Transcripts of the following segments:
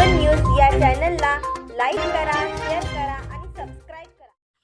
News या चॅनलला like करा शेअर करा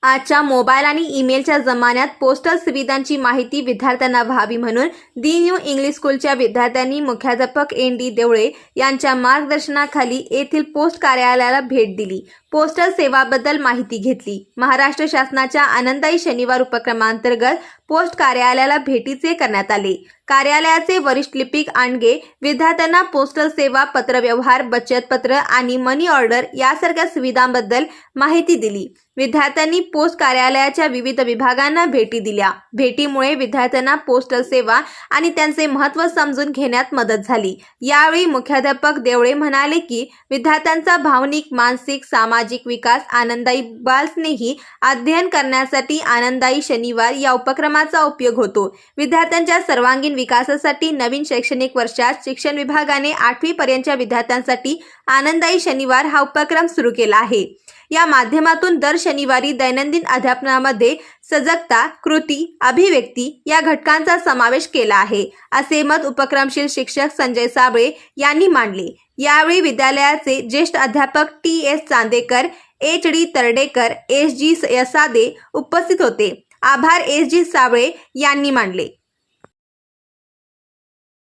आजच्या मोबाईल आणि ईमेलच्या जमान्यात पोस्टल सुविधांची माहिती विद्यार्थ्यांना व्हावी म्हणून दी न्यू इंग्लिश स्कूलच्या विद्यार्थ्यांनी मुख्याध्यापक एन डी देवळे यांच्या मार्गदर्शनाखाली येथील पोस्ट कार्यालयाला भेट दिली. पोस्टल सेवाबद्दल माहिती घेतली. महाराष्ट्र शासनाच्या आनंदाई शनिवार उपक्रमांतर्गत पोस्ट कार्यालयाला भेटीचे करण्यात आले. कार्यालयाचे वरिष्ठ लिपिक आणगे विद्यार्थ्यांना पोस्टल सेवा पत्रव्यवहार बचत पत्र आणि मनी ऑर्डर यासारख्या सुविधांबद्दल माहिती दिली. विद्यार्थ्यांनी पोस्ट कार्यालयाच्या विविध विभागांना भेटी दिल्या. भेटीमुळे विद्यार्थ्यांना पोस्टल सेवा आणि त्यांचे महत्त्व समजून घेण्यात मदत झाली. यावेळी मुख्याध्यापक देवळे म्हणाले की विद्यार्थ्यांचा भावनिक मानसिक सामाजिक विकास आनंदाई बालस्नेही अध्ययन करण्यासाठी आनंदाई शनिवार या उपक्रमाचा उपयोग होतो. विद्यार्थ्यांच्या सर्वांगीण विकासासाठी नवीन शैक्षणिक वर्षात शिक्षण विभागाने आठवी पर्यंतच्या विद्यार्थ्यांसाठी आनंदाई शनिवार हा उपक्रम सुरू केला आहे. या माध्यमातून दर शनिवारी दैनंदिन अध्यापनामध्ये सजगता कृती अभिव्यक्ती या घटकांचा समावेश केला आहे असे मत उपक्रमशील शिक्षक संजय साबळे यांनी मांडले. यावेळी विद्यालयाचे ज्येष्ठ अध्यापक T S Chandekar H D Tardekar S G Yasade उपस्थित होते. आभार एस जी साबळे यांनी मांडले.